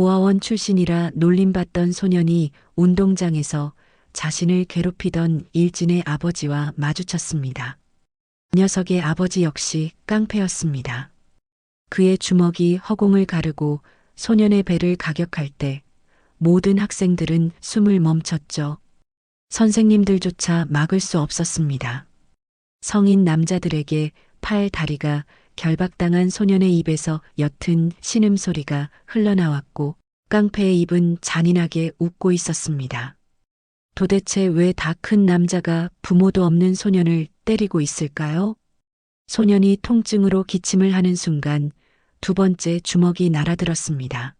고아원 출신이라 놀림받던 소년이 운동장에서 자신을 괴롭히던 일진의 아버지와 마주쳤습니다. 녀석의 아버지 역시 깡패였습니다. 그의 주먹이 허공을 가르고 소년의 배를 가격할 때 모든 학생들은 숨을 멈췄죠. 선생님들조차 막을 수 없었습니다. 성인 남자들에게 팔, 다리가 결박당한 소년의 입에서 옅은 신음소리가 흘러나왔고 깡패의 입은 잔인하게 웃고 있었습니다. 도대체 왜 다 큰 남자가 부모도 없는 소년을 때리고 있을까요? 소년이 통증으로 기침을 하는 순간 두 번째 주먹이 날아들었습니다.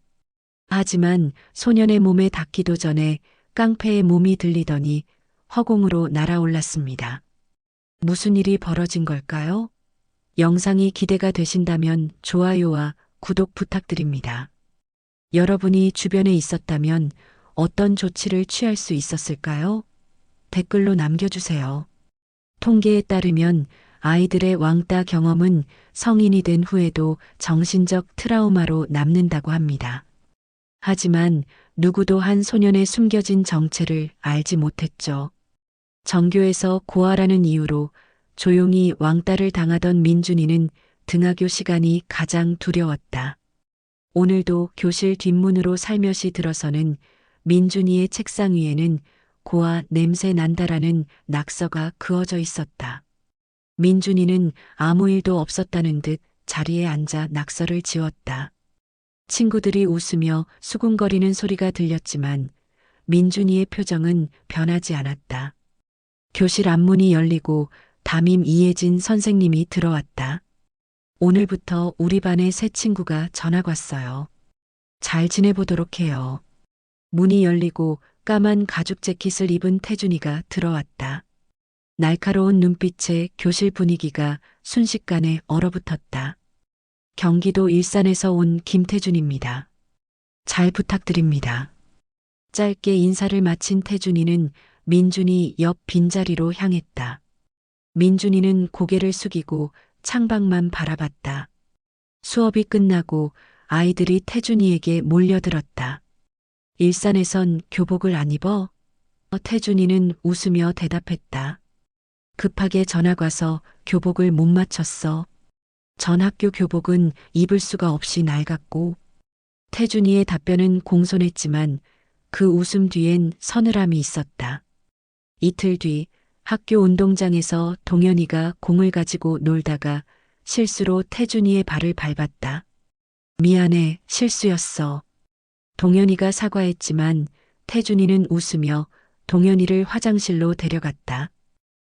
하지만 소년의 몸에 닿기도 전에 깡패의 몸이 들리더니 허공으로 날아올랐습니다. 무슨 일이 벌어진 걸까요? 영상이 기대가 되신다면 좋아요와 구독 부탁드립니다. 여러분이 주변에 있었다면 어떤 조치를 취할 수 있었을까요? 댓글로 남겨주세요. 통계에 따르면 아이들의 왕따 경험은 성인이 된 후에도 정신적 트라우마로 남는다고 합니다. 하지만 누구도 한 소년의 숨겨진 정체를 알지 못했죠. 정교에서 고아라는 이유로 조용히 왕따를 당하던 민준이는 등하교 시간이 가장 두려웠다. 오늘도 교실 뒷문으로 살며시 들어서는 민준이의 책상 위에는 고아 냄새 난다라는 낙서가 그어져 있었다. 민준이는 아무 일도 없었다는 듯 자리에 앉아 낙서를 지웠다. 친구들이 웃으며 수군거리는 소리가 들렸지만 민준이의 표정은 변하지 않았다. 교실 앞문이 열리고 담임 이혜진 선생님이 들어왔다. 오늘부터 우리 반에 새 친구가 전학 왔어요. 잘 지내보도록 해요. 문이 열리고 까만 가죽 재킷을 입은 태준이가 들어왔다. 날카로운 눈빛에 교실 분위기가 순식간에 얼어붙었다. 경기도 일산에서 온 김태준입니다. 잘 부탁드립니다. 짧게 인사를 마친 태준이는 민준이 옆 빈자리로 향했다. 민준이는 고개를 숙이고 창밖만 바라봤다. 수업이 끝나고 아이들이 태준이에게 몰려들었다. 일산에선 교복을 안 입어? 태준이는 웃으며 대답했다. 급하게 전학 와서 교복을 못 맞췄어. 전 학교 교복은 입을 수가 없이 낡았고 태준이의 답변은 공손했지만 그 웃음 뒤엔 서늘함이 있었다. 이틀 뒤 학교 운동장에서 동현이가 공을 가지고 놀다가 실수로 태준이의 발을 밟았다. 미안해, 실수였어. 동현이가 사과했지만 태준이는 웃으며 동현이를 화장실로 데려갔다.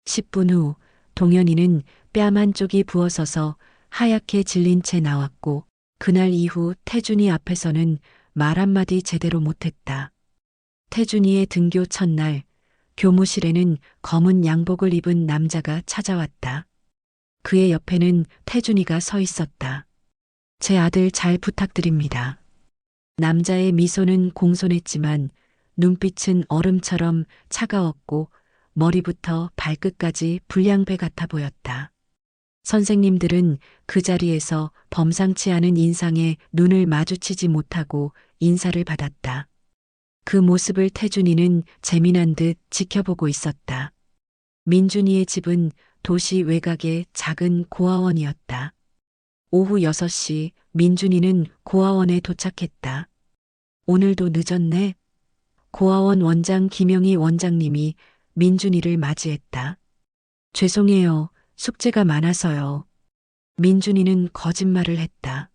10분 후 동현이는 뺨 한쪽이 부어서서 하얗게 질린 채 나왔고 그날 이후 태준이 앞에서는 말 한마디 제대로 못했다. 태준이의 등교 첫날 교무실에는 검은 양복을 입은 남자가 찾아왔다. 그의 옆에는 태준이가 서 있었다. 제 아들 잘 부탁드립니다. 남자의 미소는 공손했지만 눈빛은 얼음처럼 차가웠고 머리부터 발끝까지 불량배 같아 보였다. 선생님들은 그 자리에서 범상치 않은 인상에 눈을 마주치지 못하고 인사를 받았다. 그 모습을 태준이는 재미난 듯 지켜보고 있었다. 민준이의 집은 도시 외곽의 작은 고아원이었다. 오후 6시 민준이는 고아원에 도착했다. 오늘도 늦었네. 고아원 원장 김영희 원장님이 민준이를 맞이했다. 죄송해요. 숙제가 많아서요. 민준이는 거짓말을 했다.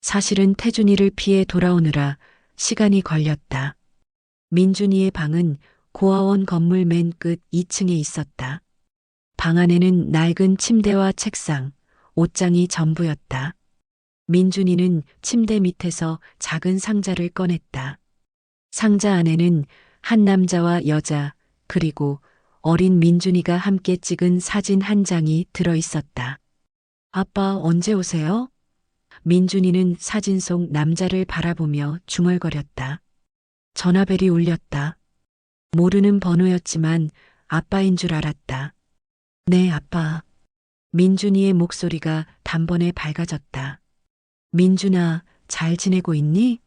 사실은 태준이를 피해 돌아오느라 시간이 걸렸다. 민준이의 방은 고아원 건물 맨 끝 2층에 있었다. 방 안에는 낡은 침대와 책상, 옷장이 전부였다. 민준이는 침대 밑에서 작은 상자를 꺼냈다. 상자 안에는 한 남자와 여자, 그리고 어린 민준이가 함께 찍은 사진 한 장이 들어 있었다. 아빠 언제 오세요? 민준이는 사진 속 남자를 바라보며 중얼거렸다. 전화벨이 울렸다. 모르는 번호였지만 아빠인 줄 알았다. 네, 아빠. 민준이의 목소리가 단번에 밝아졌다. 민준아, 잘 지내고 있니?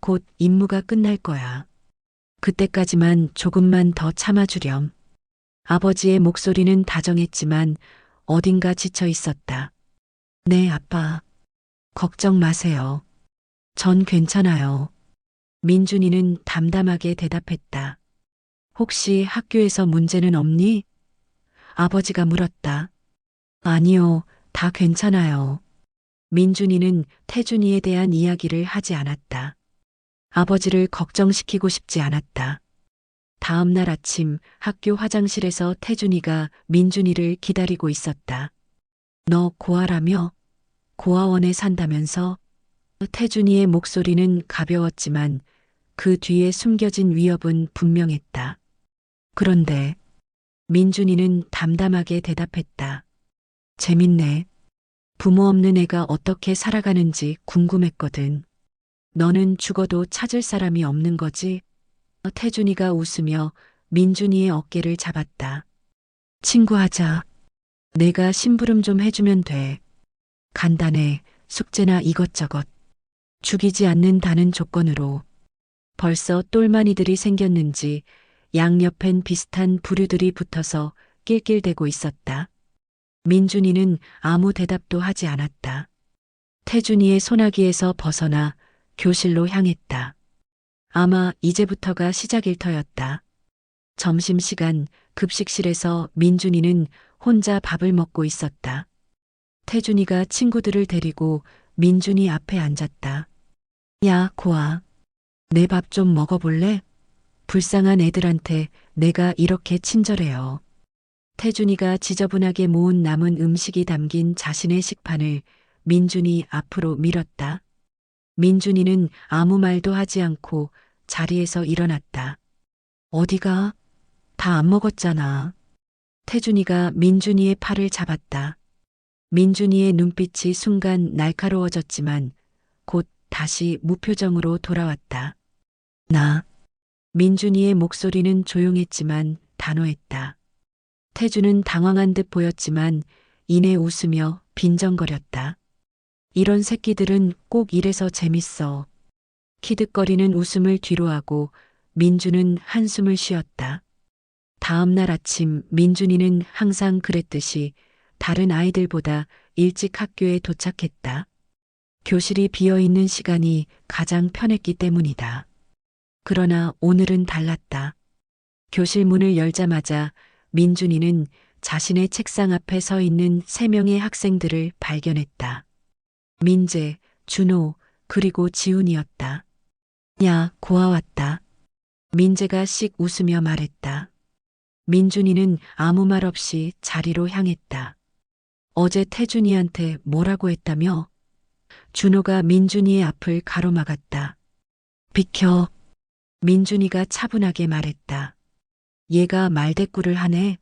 곧 임무가 끝날 거야. 그때까지만 조금만 더 참아주렴. 아버지의 목소리는 다정했지만 어딘가 지쳐 있었다. 네, 아빠. 걱정 마세요. 전 괜찮아요. 민준이는 담담하게 대답했다. 혹시 학교에서 문제는 없니? 아버지가 물었다. 아니요, 다 괜찮아요. 민준이는 태준이에 대한 이야기를 하지 않았다. 아버지를 걱정시키고 싶지 않았다. 다음 날 아침 학교 화장실에서 태준이가 민준이를 기다리고 있었다. 너 고아라며? 고아원에 산다면서? 태준이의 목소리는 가벼웠지만 그 뒤에 숨겨진 위협은 분명했다. 그런데 민준이는 담담하게 대답했다. 재밌네. 부모 없는 애가 어떻게 살아가는지 궁금했거든. 너는 죽어도 찾을 사람이 없는 거지? 태준이가 웃으며 민준이의 어깨를 잡았다. 친구하자. 내가 심부름 좀 해주면 돼. 간단해. 숙제나 이것저것. 죽이지 않는다는 조건으로. 벌써 똘마니들이 생겼는지 양옆엔 비슷한 부류들이 붙어서 낄낄대고 있었다. 민준이는 아무 대답도 하지 않았다. 태준이의 소나기에서 벗어나 교실로 향했다. 아마 이제부터가 시작일 터였다. 점심시간 급식실에서 민준이는 혼자 밥을 먹고 있었다. 태준이가 친구들을 데리고 민준이 앞에 앉았다. 야, 고아. 내 밥 좀 먹어볼래? 불쌍한 애들한테 내가 이렇게 친절해요. 태준이가 지저분하게 모은 남은 음식이 담긴 자신의 식판을 민준이 앞으로 밀었다. 민준이는 아무 말도 하지 않고 자리에서 일어났다. 어디가? 다 안 먹었잖아. 태준이가 민준이의 팔을 잡았다. 민준이의 눈빛이 순간 날카로워졌지만 곧 다시 무표정으로 돌아왔다. 나. 민준이의 목소리는 조용했지만 단호했다. 태주는 당황한 듯 보였지만 이내 웃으며 빈정거렸다. 이런 새끼들은 꼭 이래서 재밌어. 키득거리는 웃음을 뒤로하고 민준은 한숨을 쉬었다. 다음 날 아침 민준이는 항상 그랬듯이 다른 아이들보다 일찍 학교에 도착했다. 교실이 비어 있는 시간이 가장 편했기 때문이다. 그러나 오늘은 달랐다. 교실 문을 열자마자 민준이는 자신의 책상 앞에 서 있는 세 명의 학생들을 발견했다. 민재, 준호, 그리고 지훈이었다. 야, 고아 왔다. 민재가 씩 웃으며 말했다. 민준이는 아무 말 없이 자리로 향했다. 어제 태준이한테 뭐라고 했다며? 준호가 민준이의 앞을 가로막았다. 비켜. 민준이가 차분하게 말했다. 얘가 말대꾸를 하네.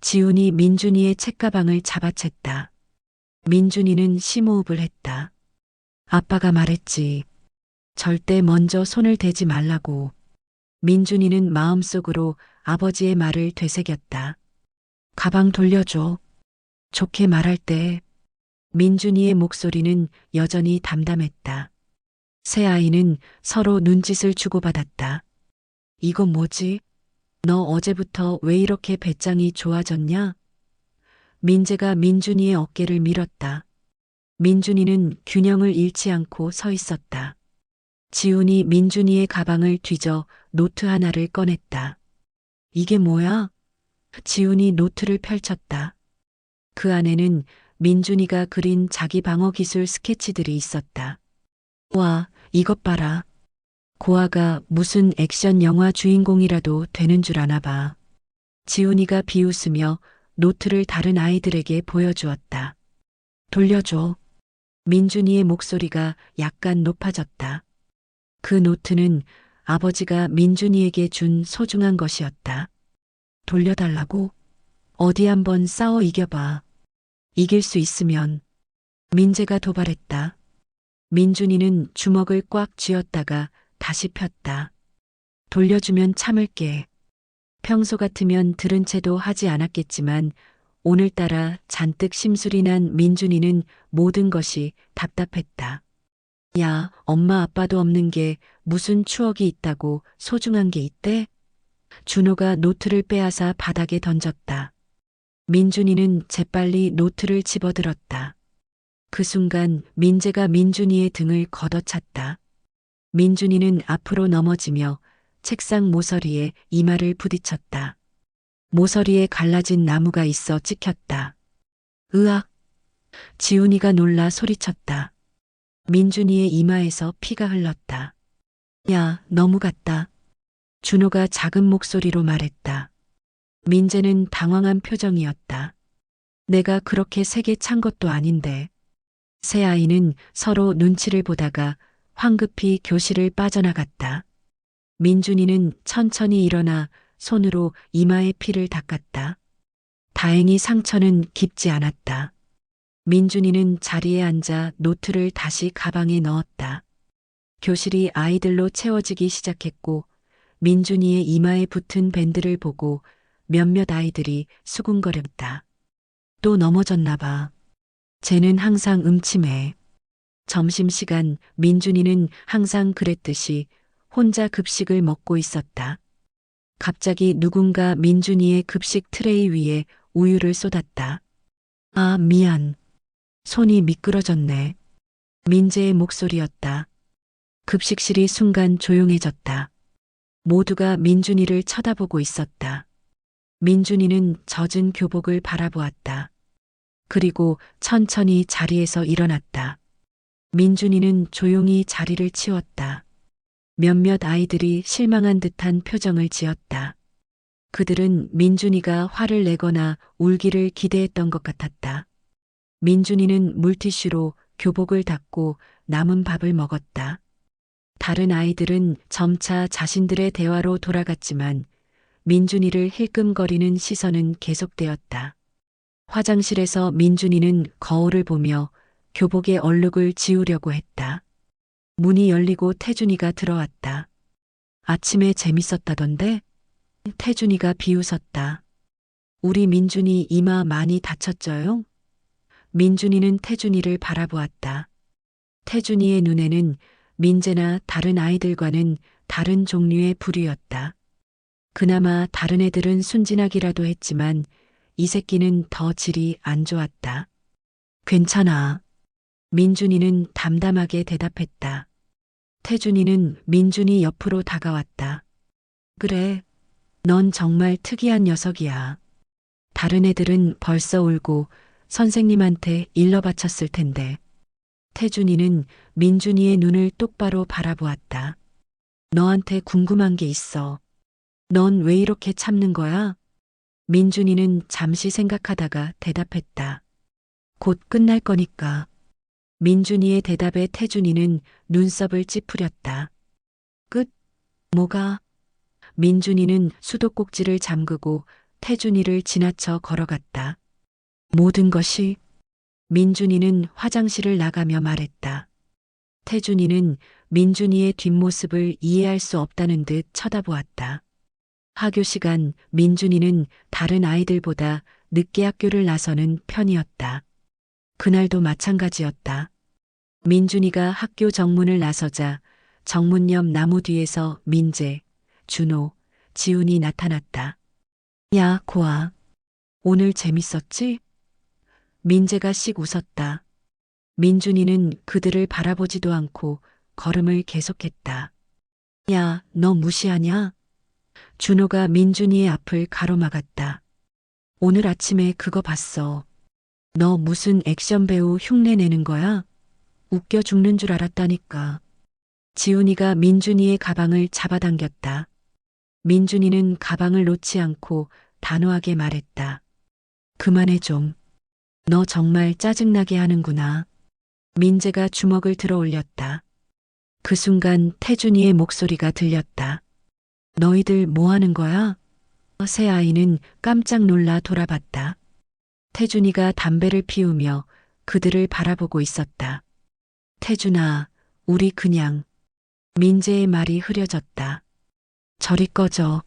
지훈이 민준이의 책가방을 잡아챘다. 민준이는 심호흡을 했다. 아빠가 말했지. 절대 먼저 손을 대지 말라고. 민준이는 마음속으로 아버지의 말을 되새겼다. 가방 돌려줘. 좋게 말할 때 민준이의 목소리는 여전히 담담했다. 세 아이는 서로 눈짓을 주고받았다. 이건 뭐지? 너 어제부터 왜 이렇게 배짱이 좋아졌냐? 민재가 민준이의 어깨를 밀었다. 민준이는 균형을 잃지 않고 서 있었다. 지훈이 민준이의 가방을 뒤져 노트 하나를 꺼냈다. 이게 뭐야? 지훈이 노트를 펼쳤다. 그 안에는 민준이가 그린 자기 방어 기술 스케치들이 있었다. 와, 이것 봐라. 고아가 무슨 액션 영화 주인공이라도 되는 줄 아나 봐. 지훈이가 비웃으며 노트를 다른 아이들에게 보여주었다. 돌려줘. 민준이의 목소리가 약간 높아졌다. 그 노트는 아버지가 민준이에게 준 소중한 것이었다. 돌려달라고? 어디 한번 싸워 이겨봐. 이길 수 있으면. 민재가 도발했다. 민준이는 주먹을 꽉 쥐었다가 다시 폈다. 돌려주면 참을게. 평소 같으면 들은 채도 하지 않았겠지만 오늘따라 잔뜩 심술이 난 민준이는 모든 것이 답답했다. 야, 엄마 아빠도 없는 게 무슨 추억이 있다고 소중한 게 있대? 준호가 노트를 빼앗아 바닥에 던졌다. 민준이는 재빨리 노트를 집어들었다. 그 순간 민재가 민준이의 등을 걷어찼다. 민준이는 앞으로 넘어지며 책상 모서리에 이마를 부딪혔다. 모서리에 갈라진 나무가 있어 찍혔다. 으악! 지훈이가 놀라 소리쳤다. 민준이의 이마에서 피가 흘렀다. 야, 너무 갔다. 준호가 작은 목소리로 말했다. 민재는 당황한 표정이었다. 내가 그렇게 세게 찬 것도 아닌데. 세 아이는 서로 눈치를 보다가 황급히 교실을 빠져나갔다. 민준이는 천천히 일어나 손으로 이마의 피를 닦았다. 다행히 상처는 깊지 않았다. 민준이는 자리에 앉아 노트를 다시 가방에 넣었다. 교실이 아이들로 채워지기 시작했고 민준이의 이마에 붙은 밴드를 보고 몇몇 아이들이 수군거렸다. 또 넘어졌나 봐. 쟤는 항상 음침해. 점심시간 민준이는 항상 그랬듯이 혼자 급식을 먹고 있었다. 갑자기 누군가 민준이의 급식 트레이 위에 우유를 쏟았다. 아, 미안. 손이 미끄러졌네. 민재의 목소리였다. 급식실이 순간 조용해졌다. 모두가 민준이를 쳐다보고 있었다. 민준이는 젖은 교복을 바라보았다. 그리고 천천히 자리에서 일어났다. 민준이는 조용히 자리를 치웠다. 몇몇 아이들이 실망한 듯한 표정을 지었다. 그들은 민준이가 화를 내거나 울기를 기대했던 것 같았다. 민준이는 물티슈로 교복을 닦고 남은 밥을 먹었다. 다른 아이들은 점차 자신들의 대화로 돌아갔지만 민준이를 힐끔거리는 시선은 계속되었다. 화장실에서 민준이는 거울을 보며 교복의 얼룩을 지우려고 했다. 문이 열리고 태준이가 들어왔다. 아침에 재밌었다던데? 태준이가 비웃었다. 우리 민준이 이마 많이 다쳤죠요? 민준이는 태준이를 바라보았다. 태준이의 눈에는 민재나 다른 아이들과는 다른 종류의 부류였다. 그나마 다른 애들은 순진하기라도 했지만 이 새끼는 더 질이 안 좋았다. 괜찮아. 민준이는 담담하게 대답했다. 태준이는 민준이 옆으로 다가왔다. 그래. 넌 정말 특이한 녀석이야. 다른 애들은 벌써 울고 선생님한테 일러 바쳤을 텐데. 태준이는 민준이의 눈을 똑바로 바라보았다. 너한테 궁금한 게 있어. 넌 왜 이렇게 참는 거야? 민준이는 잠시 생각하다가 대답했다. 곧 끝날 거니까. 민준이의 대답에 태준이는 눈썹을 찌푸렸다. 끝? 뭐가? 민준이는 수도꼭지를 잠그고 태준이를 지나쳐 걸어갔다. 모든 것이 민준이는 화장실을 나가며 말했다. 태준이는 민준이의 뒷모습을 이해할 수 없다는 듯 쳐다보았다. 학교 시간 민준이는 다른 아이들보다 늦게 학교를 나서는 편이었다. 그날도 마찬가지였다. 민준이가 학교 정문을 나서자 정문 옆 나무 뒤에서 민재, 준호, 지훈이 나타났다. 야, 고아. 오늘 재밌었지? 민재가 씩 웃었다. 민준이는 그들을 바라보지도 않고 걸음을 계속했다. 야, 너 무시하냐? 준호가 민준이의 앞을 가로막았다. 오늘 아침에 그거 봤어. 너 무슨 액션 배우 흉내 내는 거야? 웃겨 죽는 줄 알았다니까. 지훈이가 민준이의 가방을 잡아당겼다. 민준이는 가방을 놓지 않고 단호하게 말했다. 그만해 좀. 너 정말 짜증나게 하는구나. 민재가 주먹을 들어 올렸다. 그 순간 태준이의 목소리가 들렸다. 너희들 뭐 하는 거야? 새 아이는 깜짝 놀라 돌아봤다. 태준이가 담배를 피우며 그들을 바라보고 있었다. 태준아, 우리 그냥. 민재의 말이 흐려졌다. 저리 꺼져.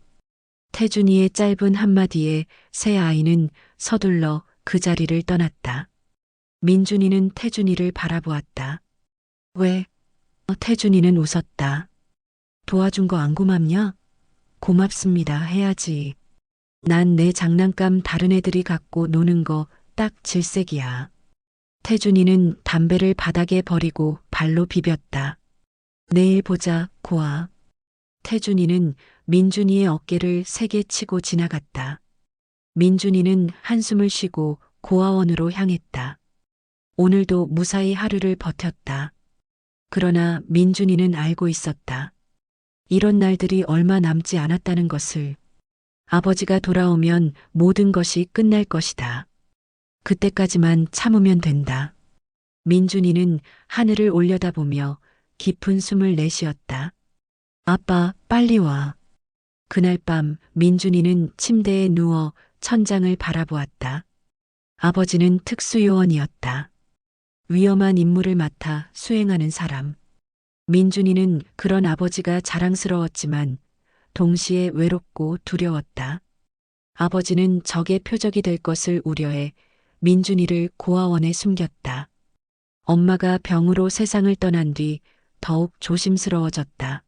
태준이의 짧은 한마디에 새 아이는 서둘러 그 자리를 떠났다. 민준이는 태준이를 바라보았다. 왜? 태준이는 웃었다. 도와준 거 안 고맙냐? 고맙습니다 해야지. 난 내 장난감 다른 애들이 갖고 노는 거 딱 질색이야. 태준이는 담배를 바닥에 버리고 발로 비볐다. 내일 보자, 고아. 태준이는 민준이의 어깨를 세게 치고 지나갔다. 민준이는 한숨을 쉬고 고아원으로 향했다. 오늘도 무사히 하루를 버텼다. 그러나 민준이는 알고 있었다. 이런 날들이 얼마 남지 않았다는 것을. 아버지가 돌아오면 모든 것이 끝날 것이다. 그때까지만 참으면 된다. 민준이는 하늘을 올려다보며 깊은 숨을 내쉬었다. 아빠, 빨리 와. 그날 밤 민준이는 침대에 누워 천장을 바라보았다. 아버지는 특수요원이었다. 위험한 임무를 맡아 수행하는 사람. 민준이는 그런 아버지가 자랑스러웠지만 동시에 외롭고 두려웠다. 아버지는 적의 표적이 될 것을 우려해 민준이를 고아원에 숨겼다. 엄마가 병으로 세상을 떠난 뒤 더욱 조심스러워졌다.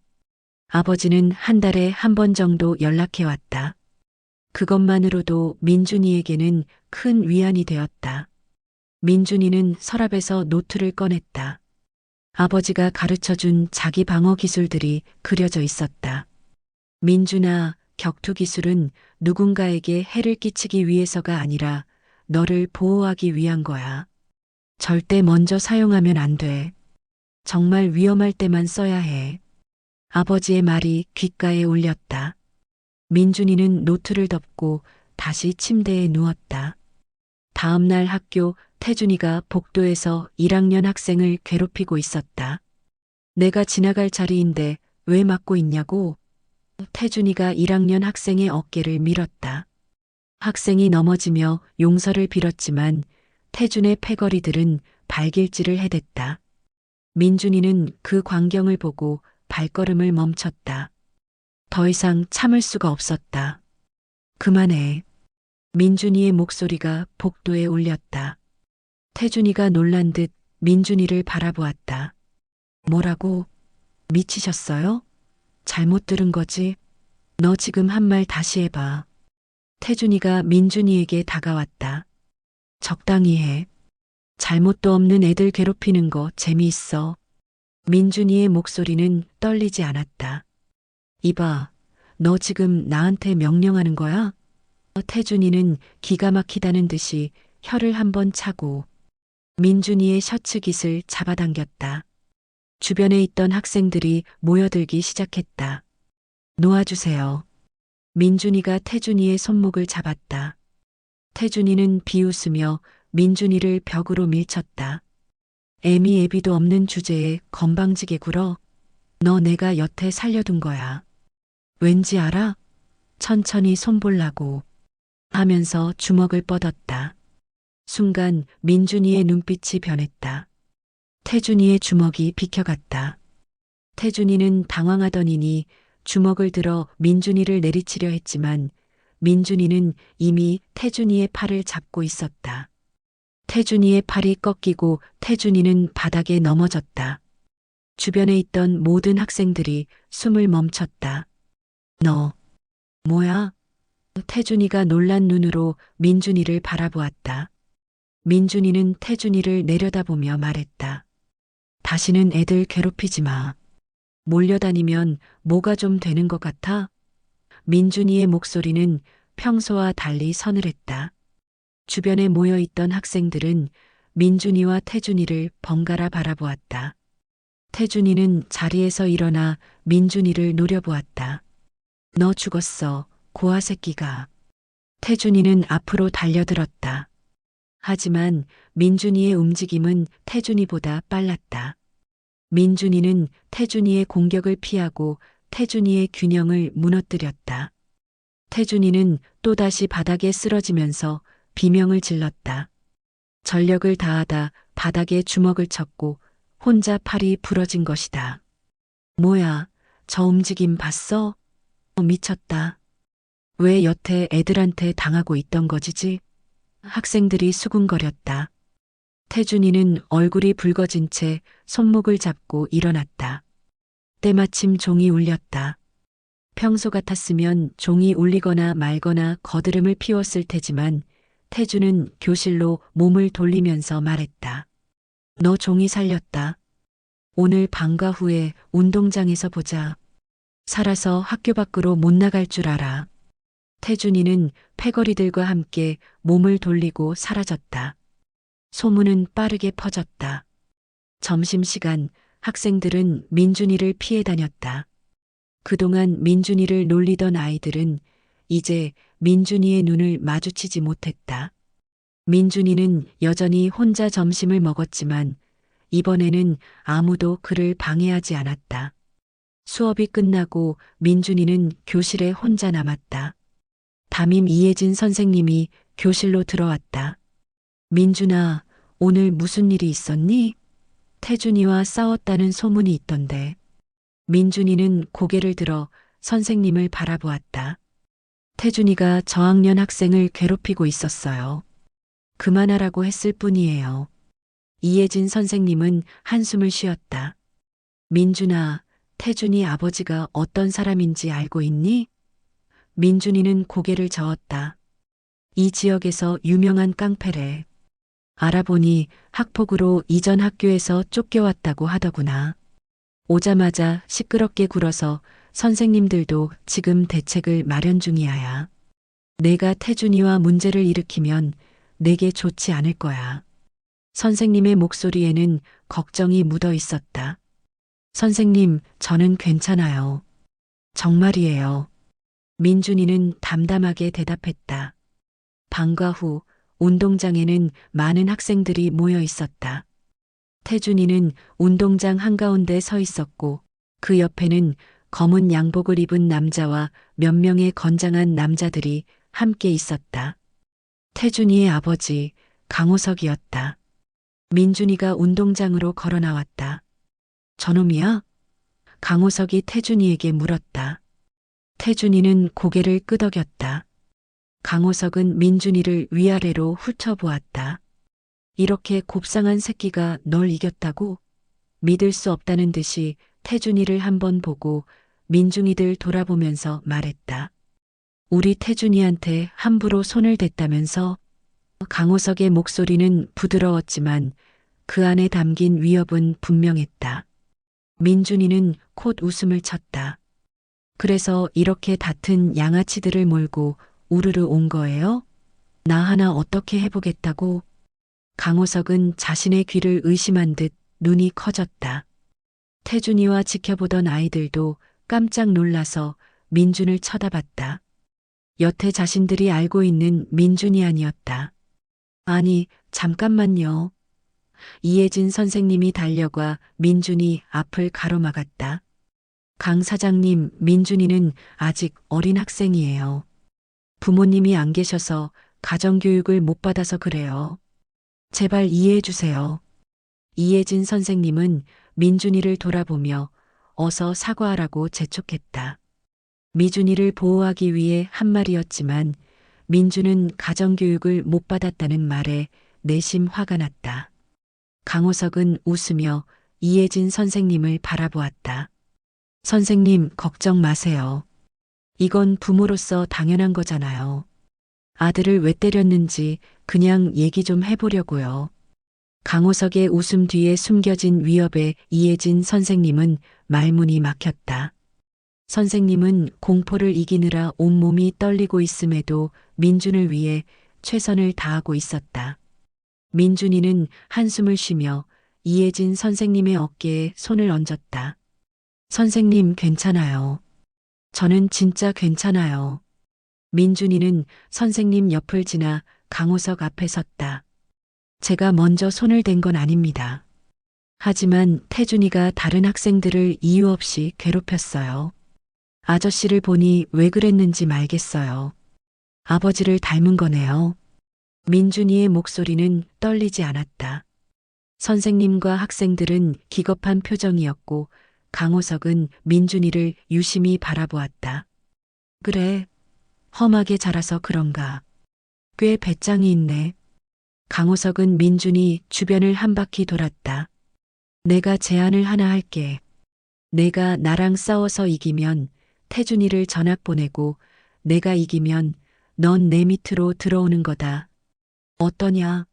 아버지는 한 달에 한 번 정도 연락해 왔다. 그것만으로도 민준이에게는 큰 위안이 되었다. 민준이는 서랍에서 노트를 꺼냈다. 아버지가 가르쳐 준 자기 방어 기술들이 그려져 있었다. 민준아, 격투 기술은 누군가에게 해를 끼치기 위해서가 아니라 너를 보호하기 위한 거야. 절대 먼저 사용하면 안 돼. 정말 위험할 때만 써야 해. 아버지의 말이 귓가에 울렸다. 민준이는 노트를 덮고 다시 침대에 누웠다. 다음 날 학교 태준이가 복도에서 1학년 학생을 괴롭히고 있었다. 내가 지나갈 자리인데 왜 막고 있냐고? 태준이가 1학년 학생의 어깨를 밀었다. 학생이 넘어지며 용서를 빌었지만 태준의 패거리들은 발길질을 해댔다. 민준이는 그 광경을 보고 발걸음을 멈췄다. 더 이상 참을 수가 없었다. 그만해. 민준이의 목소리가 복도에 울렸다. 태준이가 놀란 듯 민준이를 바라보았다. 뭐라고? 미치셨어요? 잘못 들은 거지? 너 지금 한 말 다시 해봐. 태준이가 민준이에게 다가왔다. 적당히 해. 잘못도 없는 애들 괴롭히는 거 재미있어. 민준이의 목소리는 떨리지 않았다. 이봐, 너 지금 나한테 명령하는 거야? 태준이는 기가 막히다는 듯이 혀를 한번 차고 민준이의 셔츠 깃을 잡아당겼다. 주변에 있던 학생들이 모여들기 시작했다. 놓아주세요. 민준이가 태준이의 손목을 잡았다. 태준이는 비웃으며 민준이를 벽으로 밀쳤다. 애미 애비도 없는 주제에 건방지게 굴어. 너 내가 여태 살려둔 거야. 왠지 알아? 천천히 손볼라고 하면서 주먹을 뻗었다. 순간 민준이의 눈빛이 변했다. 태준이의 주먹이 비켜갔다. 태준이는 당황하더니니 주먹을 들어 민준이를 내리치려 했지만 민준이는 이미 태준이의 팔을 잡고 있었다. 태준이의 팔이 꺾이고 태준이는 바닥에 넘어졌다. 주변에 있던 모든 학생들이 숨을 멈췄다. 너, 뭐야? 태준이가 놀란 눈으로 민준이를 바라보았다. 민준이는 태준이를 내려다보며 말했다. 다시는 애들 괴롭히지 마. 몰려다니면 뭐가 좀 되는 것 같아? 민준이의 목소리는 평소와 달리 서늘했다. 주변에 모여있던 학생들은 민준이와 태준이를 번갈아 바라보았다. 태준이는 자리에서 일어나 민준이를 노려보았다. 너 죽었어, 고아 새끼가. 태준이는 앞으로 달려들었다. 하지만 민준이의 움직임은 태준이보다 빨랐다. 민준이는 태준이의 공격을 피하고 태준이의 균형을 무너뜨렸다. 태준이는 또다시 바닥에 쓰러지면서 비명을 질렀다. 전력을 다하다 바닥에 주먹을 쳤고 혼자 팔이 부러진 것이다. 뭐야, 저 움직임 봤어? 어, 미쳤다. 왜 여태 애들한테 당하고 있던 거지지? 학생들이 수군거렸다. 태준이는 얼굴이 붉어진 채 손목을 잡고 일어났다. 때마침 종이 울렸다. 평소 같았으면 종이 울리거나 말거나 거드름을 피웠을 테지만 태주는 교실로 몸을 돌리면서 말했다. 너 종이 살렸다. 오늘 방과 후에 운동장에서 보자. 살아서 학교 밖으로 못 나갈 줄 알아. 태준이는 패거리들과 함께 몸을 돌리고 사라졌다. 소문은 빠르게 퍼졌다. 점심시간 학생들은 민준이를 피해 다녔다. 그동안 민준이를 놀리던 아이들은 이제 민준이의 눈을 마주치지 못했다. 민준이는 여전히 혼자 점심을 먹었지만 이번에는 아무도 그를 방해하지 않았다. 수업이 끝나고 민준이는 교실에 혼자 남았다. 담임 이혜진 선생님이 교실로 들어왔다. 민준아, 오늘 무슨 일이 있었니? 태준이와 싸웠다는 소문이 있던데. 민준이는 고개를 들어 선생님을 바라보았다. 태준이가 저학년 학생을 괴롭히고 있었어요. 그만하라고 했을 뿐이에요. 이혜진 선생님은 한숨을 쉬었다. 민준아, 태준이 아버지가 어떤 사람인지 알고 있니? 민준이는 고개를 저었다. 이 지역에서 유명한 깡패래. 알아보니 학폭으로 이전 학교에서 쫓겨왔다고 하더구나. 오자마자 시끄럽게 굴어서 선생님들도 지금 대책을 마련 중이야야. 내가 태준이와 문제를 일으키면 내게 좋지 않을 거야. 선생님의 목소리에는 걱정이 묻어 있었다. 선생님, 저는 괜찮아요. 정말이에요. 민준이는 담담하게 대답했다. 방과 후 운동장에는 많은 학생들이 모여 있었다. 태준이는 운동장 한가운데 서 있었고 그 옆에는 검은 양복을 입은 남자와 몇 명의 건장한 남자들이 함께 있었다. 태준이의 아버지 강호석이었다. 민준이가 운동장으로 걸어 나왔다. 저놈이야? 강호석이 태준이에게 물었다. 태준이는 고개를 끄덕였다. 강호석은 민준이를 위아래로 훑어보았다. 이렇게 곱상한 새끼가 널 이겼다고? 믿을 수 없다는 듯이 태준이를 한번 보고 민중이들 돌아보면서 말했다. 우리 태준이한테 함부로 손을 댔다면서 강호석의 목소리는 부드러웠지만 그 안에 담긴 위협은 분명했다. 민준이는 콧 웃음을 쳤다. 그래서 이렇게 다튼 양아치들을 몰고 우르르 온 거예요? 나 하나 어떻게 해보겠다고? 강호석은 자신의 귀를 의심한 듯 눈이 커졌다. 태준이와 지켜보던 아이들도 깜짝 놀라서 민준을 쳐다봤다. 여태 자신들이 알고 있는 민준이 아니었다. 아니, 잠깐만요. 이혜진 선생님이 달려가 민준이 앞을 가로막았다. 강 사장님, 민준이는 아직 어린 학생이에요. 부모님이 안 계셔서 가정교육을 못 받아서 그래요. 제발 이해해 주세요. 이혜진 선생님은 민준이를 돌아보며 어서 사과하라고 재촉했다. 미준이를 보호하기 위해 한 말이었지만 민준은 가정교육을 못 받았다는 말에 내심 화가 났다. 강호석은 웃으며 이혜진 선생님을 바라보았다. 선생님, 걱정 마세요. 이건 부모로서 당연한 거잖아요. 아들을 왜 때렸는지 그냥 얘기 좀 해보려고요. 강호석의 웃음 뒤에 숨겨진 위협에 이혜진 선생님은 말문이 막혔다. 선생님은 공포를 이기느라 온몸이 떨리고 있음에도 민준을 위해 최선을 다하고 있었다. 민준이는 한숨을 쉬며 이혜진 선생님의 어깨에 손을 얹었다. 선생님 괜찮아요. 저는 진짜 괜찮아요. 민준이는 선생님 옆을 지나 강호석 앞에 섰다. 제가 먼저 손을 댄 건 아닙니다. 하지만 태준이가 다른 학생들을 이유 없이 괴롭혔어요. 아저씨를 보니 왜 그랬는지 말겠어요. 아버지를 닮은 거네요. 민준이의 목소리는 떨리지 않았다. 선생님과 학생들은 기겁한 표정이었고 강호석은 민준이를 유심히 바라보았다. 그래, 험하게 자라서 그런가. 꽤 배짱이 있네. 강호석은 민준이 주변을 한 바퀴 돌았다. 내가 제안을 하나 할게. 내가 나랑 싸워서 이기면 태준이를 전학 보내고 내가 이기면 넌 내 밑으로 들어오는 거다. 어떠냐?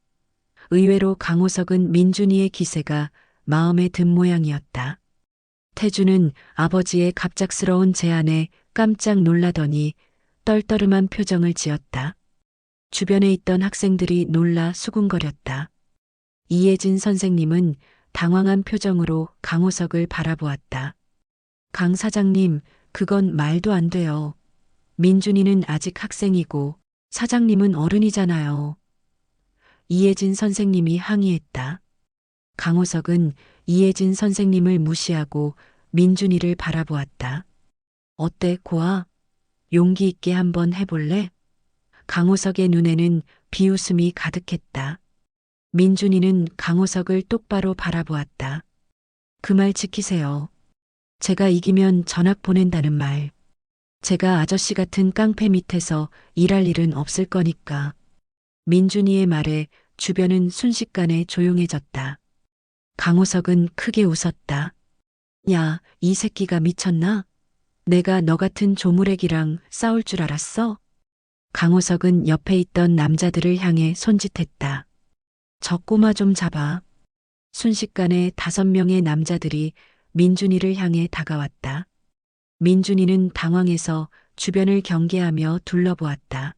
의외로 강호석은 민준이의 기세가 마음에 든 모양이었다. 태준은 아버지의 갑작스러운 제안에 깜짝 놀라더니 떨떠름한 표정을 지었다. 주변에 있던 학생들이 놀라 수군거렸다. 이예진 선생님은 당황한 표정으로 강호석을 바라보았다. 강 사장님, 그건 말도 안 돼요. 민준이는 아직 학생이고 사장님은 어른이잖아요. 이예진 선생님이 항의했다. 강호석은 이예진 선생님을 무시하고 민준이를 바라보았다. 어때, 고아? 용기 있게 한번 해볼래? 강호석의 눈에는 비웃음이 가득했다. 민준이는 강호석을 똑바로 바라보았다. 그 말 지키세요. 제가 이기면 전학 보낸다는 말. 제가 아저씨 같은 깡패 밑에서 일할 일은 없을 거니까. 민준이의 말에 주변은 순식간에 조용해졌다. 강호석은 크게 웃었다. 야, 이 새끼가 미쳤나? 내가 너 같은 조무래기랑 싸울 줄 알았어? 강호석은 옆에 있던 남자들을 향해 손짓했다. 저 꼬마 좀 잡아. 순식간에 다섯 명의 남자들이 민준이를 향해 다가왔다. 민준이는 당황해서 주변을 경계하며 둘러보았다.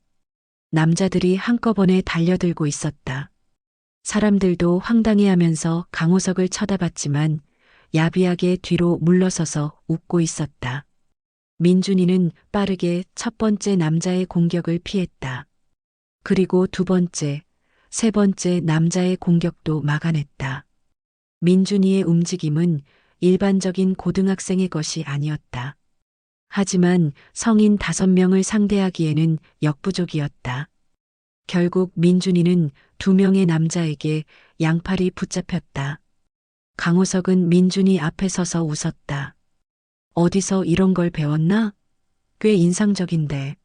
남자들이 한꺼번에 달려들고 있었다. 사람들도 황당해하면서 강호석을 쳐다봤지만 야비하게 뒤로 물러서서 웃고 있었다. 민준이는 빠르게 첫 번째 남자의 공격을 피했다. 그리고 두 번째, 세 번째 남자의 공격도 막아냈다. 민준이의 움직임은 일반적인 고등학생의 것이 아니었다. 하지만 성인 다섯 명을 상대하기에는 역부족이었다. 결국 민준이는 두 명의 남자에게 양팔이 붙잡혔다. 강호석은 민준이 앞에 서서 웃었다. 어디서 이런 걸 배웠나? 꽤 인상적인데.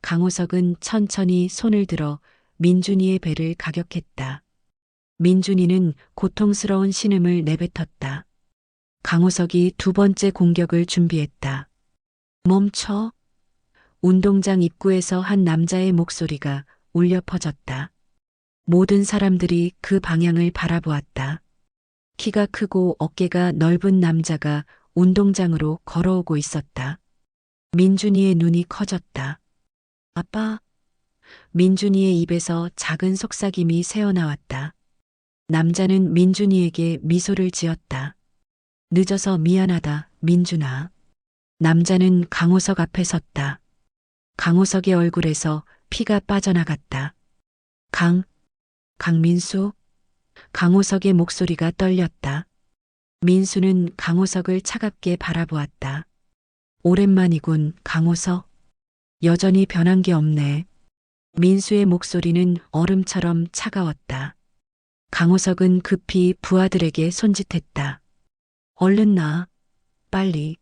강호석은 천천히 손을 들어 민준이의 배를 가격했다. 민준이는 고통스러운 신음을 내뱉었다. 강호석이 두 번째 공격을 준비했다. 멈춰. 운동장 입구에서 한 남자의 목소리가 울려 퍼졌다. 모든 사람들이 그 방향을 바라보았다. 키가 크고 어깨가 넓은 남자가 운동장으로 걸어오고 있었다. 민준이의 눈이 커졌다. 아빠. 민준이의 입에서 작은 속삭임이 새어나왔다. 남자는 민준이에게 미소를 지었다. 늦어서 미안하다, 민준아. 남자는 강호석 앞에 섰다. 강호석의 얼굴에서 피가 빠져나갔다. 강, 강민수? 강호석의 목소리가 떨렸다. 민수는 강호석을 차갑게 바라보았다. 오랜만이군, 강호석. 여전히 변한 게 없네. 민수의 목소리는 얼음처럼 차가웠다. 강호석은 급히 부하들에게 손짓했다. 얼른 나. 빨리.